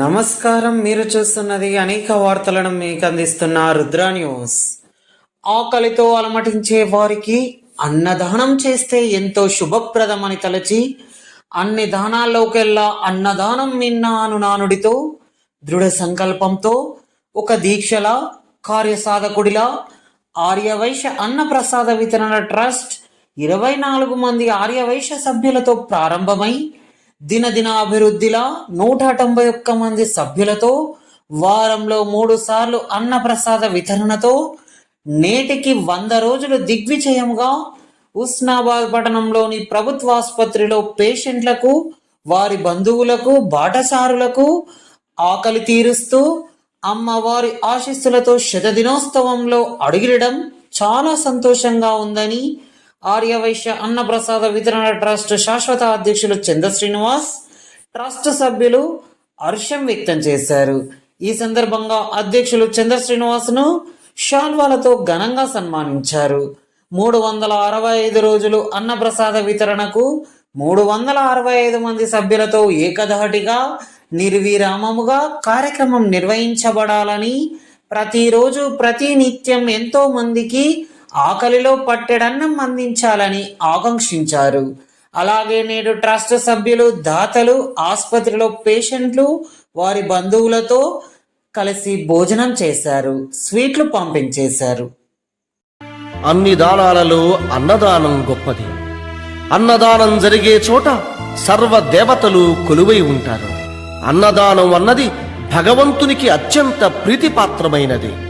నమస్కారం మీరు చూస్తున్నది అనేక వార్తలను మీకు అందిస్తున్న రుద్ర న్యూస్. ఆకలితో అలమటించే వారికి అన్నదానం చేస్తే ఎంతో శుభప్రదమని తలచి అన్ని దానాల్లోకెల్లా అన్నదానం మిన్నా అను నానుడితో దృఢ సంకల్పంతో ఒక దీక్షలా కార్యసాధకుడిలా ఆర్యవైశ్య అన్నప్రసాద వితరణ ట్రస్ట్ ఇరవై నాలుగు మంది ఆర్యవైశ్య సభ్యులతో ప్రారంభమై దినదినాభివృద్ధిలా నూట తొంభై ఒక్క మంది సభ్యులతో వారంలో మూడు సార్లు అన్నప్రసాద వితరణతో నేటికి వంద రోజులు దిగ్విజయంగా ఉస్నాబాద్ పట్టణంలోని ప్రభుత్వ ఆసుపత్రిలో పేషెంట్లకు వారి బంధువులకు బాటసారులకు ఆకలి తీరుస్తూ అమ్మవారి ఆశీస్సులతో శతదినోత్సవంలో అడుగిడడం చాలా సంతోషంగా ఉందని ఆర్యవైశ్య అన్నప్రసాద వితరణ ట్రస్ట్ శాశ్వత అధ్యక్షులు చంద్ర శ్రీనివాస్ ట్రస్ట్ సభ్యులు హర్షం వ్యక్తం చేశారు. ఈ సందర్భంగా అధ్యక్షులు చంద్ర శ్రీనివాస్ను షాల్వాలతో ఘనంగా సన్మానించారు. మూడు వందల అరవై ఐదు రోజులు అన్నప్రసాద వితరణకు మూడు వందల అరవై ఐదు మంది సభ్యులతో ఏకధాటిగా నిర్విరామముగా కార్యక్రమం నిర్వహించబడాలని ప్రతిరోజు ప్రతి నిత్యం ఎంతో మందికి ఆకలిలో పట్టెడన్నం అందించాలని ఆకాంక్షించారు. అలాగే నేడు ట్రస్ట్ సభ్యులు దాతలు ఆసుపత్రిలో పేషెంట్లు వారి బంధువులతో కలిసి భోజనం చేశారు స్వీట్లు పంపించేశారు. అన్ని దానాలలో అన్నదానం గొప్పది. అన్నదానం జరిగే చోట సర్వ దేవతలు కొలువై ఉంటారు. అన్నదానం అన్నది భగవంతునికి అత్యంత ప్రీతిపాత్రమైనది.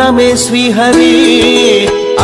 అన్నమే శ్రీహరి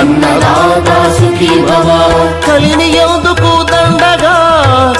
అన్నదాత సుఖీ భవ. కలిని ఎందుకు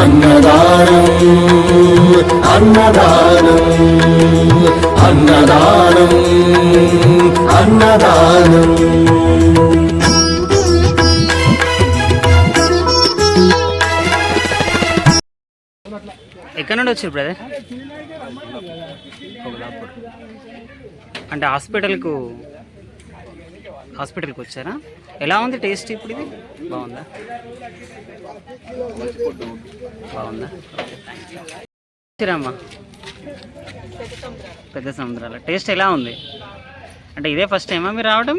అన్నదానం అన్నదానం అన్నదానం అన్నదానం. ఎక్కడ నుండి వచ్చారు బ్రదర్ అంటే హాస్పిటల్కు హాస్పిటల్కి వచ్చారా? ఎలా ఉంది టేస్ట్ ఇప్పుడు ఇది? బాగుందా? బాగుందా? ఓకే పెద్ద సముద్రాల. టేస్ట్ ఎలా ఉంది? అంటే ఇదే ఫస్ట్ టైమా మీరు రావడం?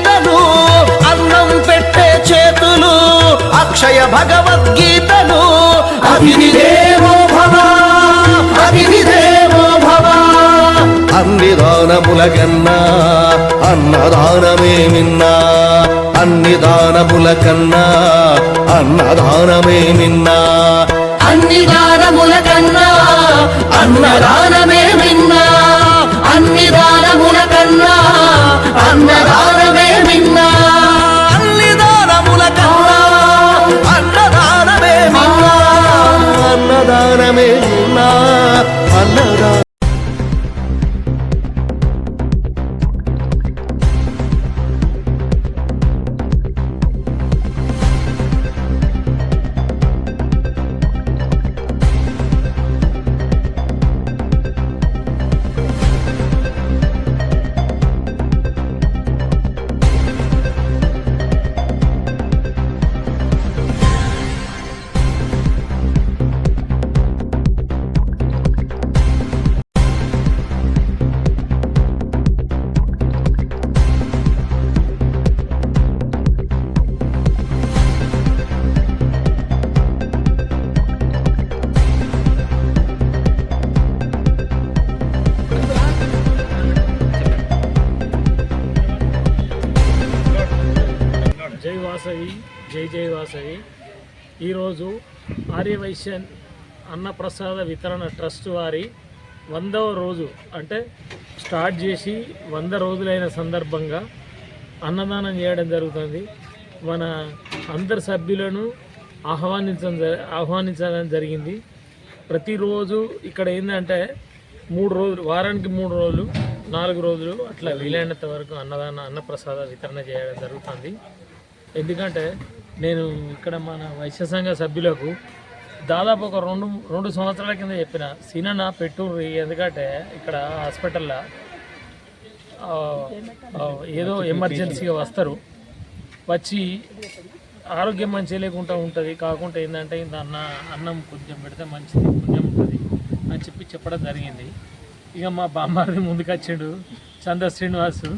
అక్షయ భగవద్గీతలు అతిథి దేవో భవ అతిథి దేవో భవ. అన్ని దానముల కన్నా అన్నదానమే మిన్నా అన్ని దానముల కన్నా అన్నదానమే మిన్నా అన్ని దానముల కన్నా అన్నదానమే మిన్నా అన్ని దానముల కన్నా అన్నదానమే అన్నదానమే మిన్నా అన్నదా వాసవి ఈరోజు ఆర్యవైశ్యన్ అన్నప్రసాద వితరణ ట్రస్ట్ వారి వందవ రోజు అంటే స్టార్ట్ చేసి వంద రోజులైన సందర్భంగా అన్నదానం చేయడం జరుగుతుంది. మన అందరి సభ్యులను ఆహ్వానించడం ఆహ్వానించడం జరిగింది. ప్రతిరోజు ఇక్కడ ఏంటంటే మూడు రోజులు వారానికి మూడు రోజులు నాలుగు రోజులు అట్లా వీలైనంత వరకు అన్నదాన అన్నప్రసాద వితరణ చేయడం జరుగుతుంది. ఎందుకంటే నేను ఇక్కడ మన వైశ్య సంఘ సభ్యులకు దాదాపు ఒక రెండు రెండు సంవత్సరాల కింద చెప్పిన సినన పెట్టుర్రి ఎందుకంటే ఇక్కడ హాస్పిటల్లో ఏదో ఎమర్జెన్సీగా వస్తారు. వచ్చి ఆరోగ్యం మంచి లేకుండా ఉంటుంది. కాకుండా ఏంటంటే ఇంత అన్న అన్నం కొంచెం పెడితే మంచిది పుణ్యం ఉంటుంది అని చెప్పి చెప్పడం జరిగింది. ఇక మా బామ్మారి ముందుకొచ్చాడు చంద్ర శ్రీనివాసు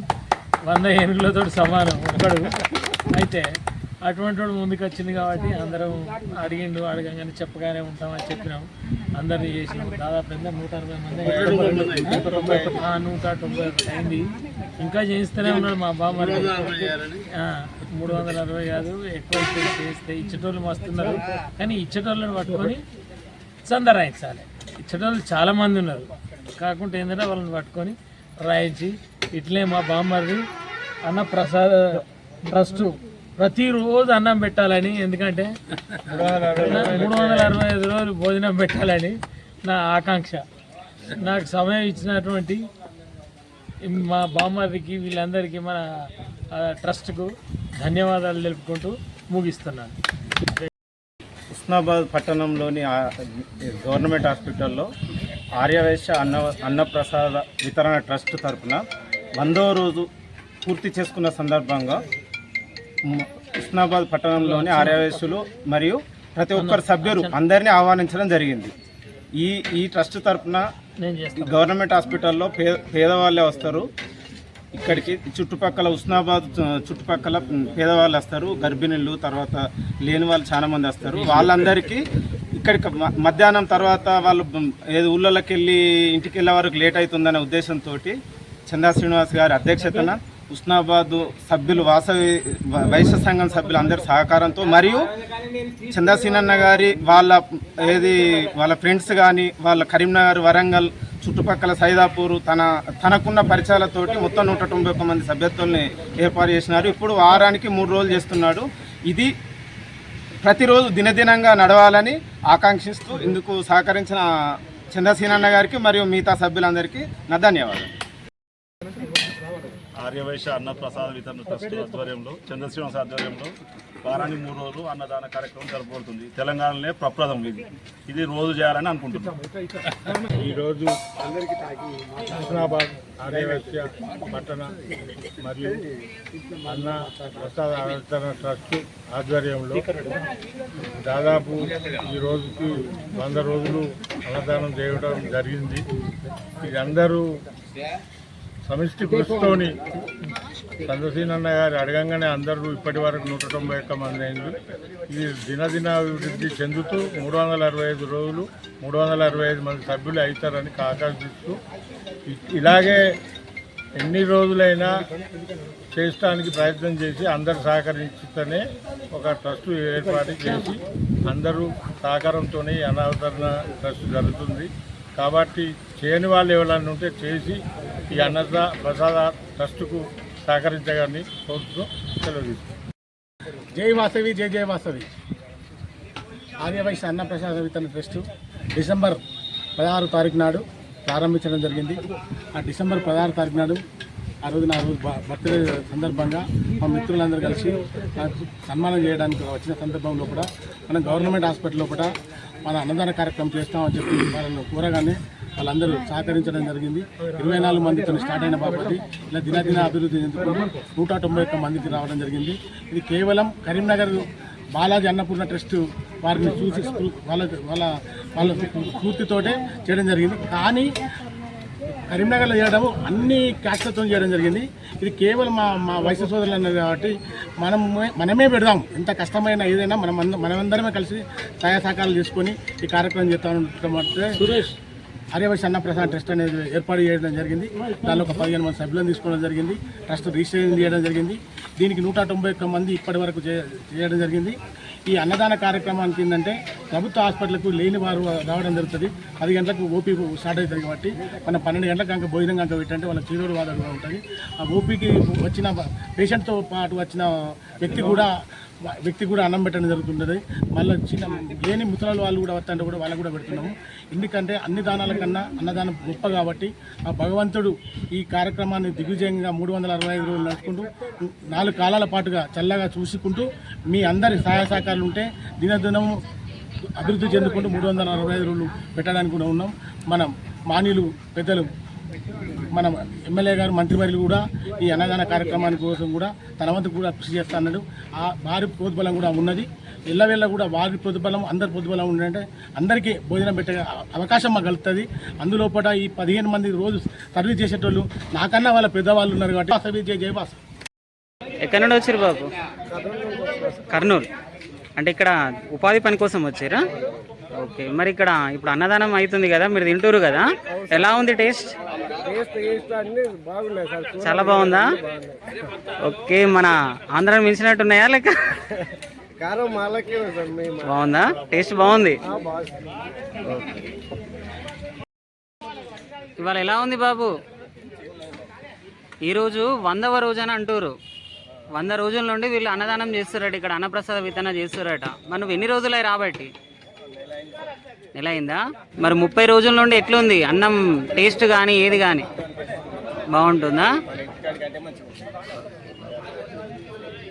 వంద ఏనుగులతో సమానం ఒకడు అయితే అటువంటి వాడు ముందుకు వచ్చింది కాబట్టి అందరం అడిగిండు అడగంగానే చెప్పగానే ఉంటామని చెప్పినాం అందరినీ చేసినాం దాదాపు ఎంత? నూట అరవై మంది నూట తొంభై అయింది. ఇంకా చేయిస్తూనే ఉన్నాడు మా బామ్మారి మూడు వందల అరవై కాదు ఎక్కువ చేస్తే ఇచ్చేటోళ్ళు మస్తున్నారు కానీ ఇచ్చేటోళ్ళని పట్టుకొని చంద రాయించాలి. ఇచ్చేటోళ్ళు చాలా మంది ఉన్నారు. కాకుండా ఏంటంటే వాళ్ళని పట్టుకొని రాయించి ఇట్లే మా బామ్మది అన్న ప్రసాద ట్రస్టు ప్రతిరోజు అన్నం పెట్టాలని ఎందుకంటే మూడు వందల అరవై ఐదు రోజులు భోజనం పెట్టాలని నా ఆకాంక్ష. నాకు సమయం ఇచ్చినటువంటి మా బామ్మదికి వీళ్ళందరికీ మన ట్రస్ట్కు ధన్యవాదాలు తెలుపుకుంటూ ముగిస్తున్నాను. ఉస్నాబాద్ పట్టణంలోని గవర్నమెంట్ హాస్పిటల్లో ఆర్యవైశ్య అన్న అన్నప్రసాద వితరణ ట్రస్ట్ తరపున వందో రోజు పూర్తి చేసుకున్న సందర్భంగా ఉస్నాబాద్ పట్టణంలోని ఆర్యవైశ్యులు మరియు ప్రతి ఒక్కరు సభ్యులు అందరినీ ఆహ్వానించడం జరిగింది. ఈ ఈ ట్రస్ట్ చేస్తాను. గవర్నమెంట్ హాస్పిటల్లో పే పేదవాళ్ళే వస్తారు. ఇక్కడికి చుట్టుపక్కల ఉస్నాబాద్ చుట్టుపక్కల పేదవాళ్ళు వస్తారు. గర్భిణీలు తర్వాత లేని వాళ్ళు చాలా మంది వస్తారు. వాళ్ళందరికీ ఇక్కడికి మధ్యాహ్నం తర్వాత వాళ్ళు ఏది ఊళ్ళోకి వెళ్ళి ఇంటికి వెళ్ళే వరకు లేట్ అవుతుందనే ఉద్దేశంతో చందా శ్రీనివాస్ గారి అధ్యక్షతన హుస్నాబాద్ సభ్యులు వాసవి వైశ్య సంఘం సభ్యులు అందరి సహకారంతో మరియు చందాసీనన్న గారి వాళ్ళ ఏది వాళ్ళ ఫ్రెండ్స్ కానీ వాళ్ళ కరీంనగర్ వరంగల్ చుట్టుపక్కల సైదాపూర్ తన తనకున్న పరిచయాలతోటి మొత్తం నూట తొంభై ఒక్క మంది సభ్యత్వాల్ని ఏర్పాటు చేసినారు. ఇప్పుడు వారానికి మూడు రోజులు చేస్తున్నాడు. ఇది ప్రతిరోజు దినదినంగా నడవాలని ఆకాంక్షిస్తూ ఇందుకు సహకరించిన చంద్రసీనన్న గారికి మరియు మిగతా సభ్యులందరికీ నా ధన్యవాదాలు. ఆర్యవైశ్య అన్నప్రసాద వితరణ ట్రస్ట్ ఆధ్వర్యంలో చంద్రశ్రీనివాస ఆధ్వర్యంలో వారానికి మూడు రోజులు అన్నదాన కార్యక్రమం జరపబడుతుంది. తెలంగాణలోనే ప్రప్రదం ఇది. ఇది రోజు చేయాలని అనుకుంటున్నాం. ఈరోజు హుస్నాబాద్ ఆర్యవైశ్య పట్టణ మరియు అన్న ప్రసాద వితరణ ట్రస్ట్ ఆధ్వర్యంలో దాదాపు ఈ రోజుకి వంద రోజులు అన్నదానం చేయడం జరిగింది. ఇది అందరూ సమిష్టి కృషితోని చంద్రసీనన్న గారు అడగంగానే అందరూ ఇప్పటి వరకు నూట తొంభై ఒక్క మంది అయింది ఇది దినదిన అభివృద్ధి చెందుతూ మూడు వందల అరవై ఐదు రోజులు మూడు వందల అరవై ఐదు మంది సభ్యులు అవుతారని ఆకాంక్షిస్తూ ఇలాగే ఎన్ని రోజులైనా చేయడానికి ప్రయత్నం చేసి అందరు సహకరించితేనే ఒక ట్రస్ట్ ఏర్పాటు చేసి అందరూ సహకారంతోనే ఈ అనావతరణ ట్రస్ట్ జరుగుతుంది. కాబట్టి చేయని వాళ్ళు ఎవరైనా ఉంటే చేసి ఈ అన్నద ప్రసాద ట్రస్టుకు సహకరించగాని కోరుతూ సెలవు జై వాసవి జై జై వాసవి. ఆర్యవైశ్య అన్నప్రసాద వితరణ ట్రస్టు డిసెంబర్ పదహారు తారీఖు నాడు ప్రారంభించడం జరిగింది. ఆ డిసెంబర్ పదహారు తారీఖు నాడు ఆ రోజు నా రోజు బర్త్డే సందర్భంగా మా మిత్రులందరూ కలిసి నాకు సన్మానం చేయడానికి వచ్చిన సందర్భంలో కూడా మనం గవర్నమెంట్ హాస్పిటల్లో కూడా మన అన్నదాన కార్యక్రమం చేస్తామని చెప్పి వాళ్ళను కోరగానే వాళ్ళందరూ సహకరించడం జరిగింది. ఇరవై నాలుగు మందితో స్టార్ట్ అయిన కాబట్టి ఇలా దినదిన అభివృద్ధి చెందుకుని నూట తొంభై ఒక్క మందికి రావడం జరిగింది. ఇది కేవలం కరీంనగర్ బాలాజీ అన్నపూర్ణ ట్రస్ట్ వారిని చూసి వాళ్ళ వాళ్ళ వాళ్ళ స్ఫూర్తితోటే చేయడం జరిగింది. కానీ కరీంనగర్లో చేయడం అన్ని క్యాస్ట్లతో చేయడం జరిగింది. ఇది కేవలం మా మా వయసు సోదరులు అన్నారు కాబట్టి మనం మనమే పెడదాం. ఎంత కష్టమైన ఏదైనా మనం మనమందరమే కలిసి సహాయ సహకారాలు చేసుకొని ఈ కార్యక్రమం చేస్తామంటే సురేష్. ఆర్యవైశ్య అన్నప్రసాద్ ట్రస్ట్ అనేది ఏర్పాటు చేయడం జరిగింది. దానిలో ఒక పదిహేను మంది సభ్యులను తీసుకోవడం జరిగింది. ట్రస్ట్ రిజిస్ట్రేషన్ చేయడం జరిగింది. దీనికి నూట తొంభై ఒక్క మంది ఇప్పటి వరకు చే- చేయడం జరిగింది. ఈ అన్నదాన కార్యక్రమానికి ఏంటంటే ప్రభుత్వ హాస్పిటల్కు లేని వారు రావడం జరుగుతుంది. పది గంటలకు ఓపీ స్టార్ట్ అవుతుంది కాబట్టి మనం పన్నెండు గంటలకు కనుక భోజనం కనుక పెట్టంటే వాళ్ళ చీరోడు వాదనగా ఉంటుంది ఆ ఓపీకి వచ్చిన పేషెంట్తో పాటు వచ్చిన వ్యక్తి కూడా వ్యక్తి కూడా అన్నం పెట్టడం జరుగుతుంటుంది. మళ్ళీ చిన్న లేని ముసలాలు వాళ్ళు కూడా వస్తుంటే కూడా వాళ్ళకు కూడా పెడుతున్నాము. ఎందుకంటే అన్ని దానాల కన్నా అన్నదానం గొప్ప కాబట్టి ఆ భగవంతుడు ఈ కార్యక్రమాన్ని దిగ్విజయంగా మూడు వందల అరవై ఐదు రోజులు నడుచుకుంటూ నాలుగు కాలాల పాటుగా చల్లగా చూసుకుంటూ మీ అందరి సహాయ సహకారాలు ఉంటే దినదినం అభివృద్ధి చెందుకుంటూ మూడు వందల అరవై ఐదు రోజులు పెట్టడానికి కూడా ఉన్నాం. మనం మాన్యులు పెద్దలు మన ఎమ్మెల్యే గారు మంత్రివర్యులు కూడా ఈ అన్నదాన కార్యక్రమాని కోసం కూడా తన వంతు కూడా కృషి చేస్తా అన్నాడు. ఆ వారి ప్రోద్బలం కూడా ఉన్నది. ఎల్లవేళ్ళ కూడా వారి ప్రోద్బలం అందరి ప్రోద్బలం ఉండంటే అందరికీ భోజనం పెట్టే అవకాశం మాకు కలుగుతుంది. అందులోపట ఈ పదిహేను మంది రోజు సర్వీస్ చేసేటోళ్ళు నాకన్నా వాళ్ళ పెద్దవాళ్ళు ఉన్నారు కాబట్టి సర్వీస్ జయ జయబాస్ ఎక్కడి నుండి వచ్చారు బాబు? కర్నూలు. అంటే ఇక్కడ ఉపాధి పని కోసం వచ్చారా? ఓకే. మరి ఇక్కడ ఇప్పుడు అన్నదానం అవుతుంది కదా మీరు తింటారు కదా. ఎలా ఉంది టేస్ట్? చాలా బాగుందా? ఓకే మన ఆంధ్రాని మించినట్టున్నాయా లేక? బాగుందా? టేస్ట్ బాగుంది. ఇవాళ ఎలా ఉంది బాబు? ఈరోజు వందవ రోజు అని అంటారు వంద రోజుల నుండి వీళ్ళు అన్నదానం చేస్తారట ఇక్కడ అన్నప్రసాద వితరణ చేస్తారట నువ్వు ఎన్ని రోజులై రాబట్టి? నెల అయిందా? మరి ముప్పై రోజుల నుండి ఎట్లుంది? అన్నం టేస్ట్ కానీ ఏది కానీ బాగుంటుందా?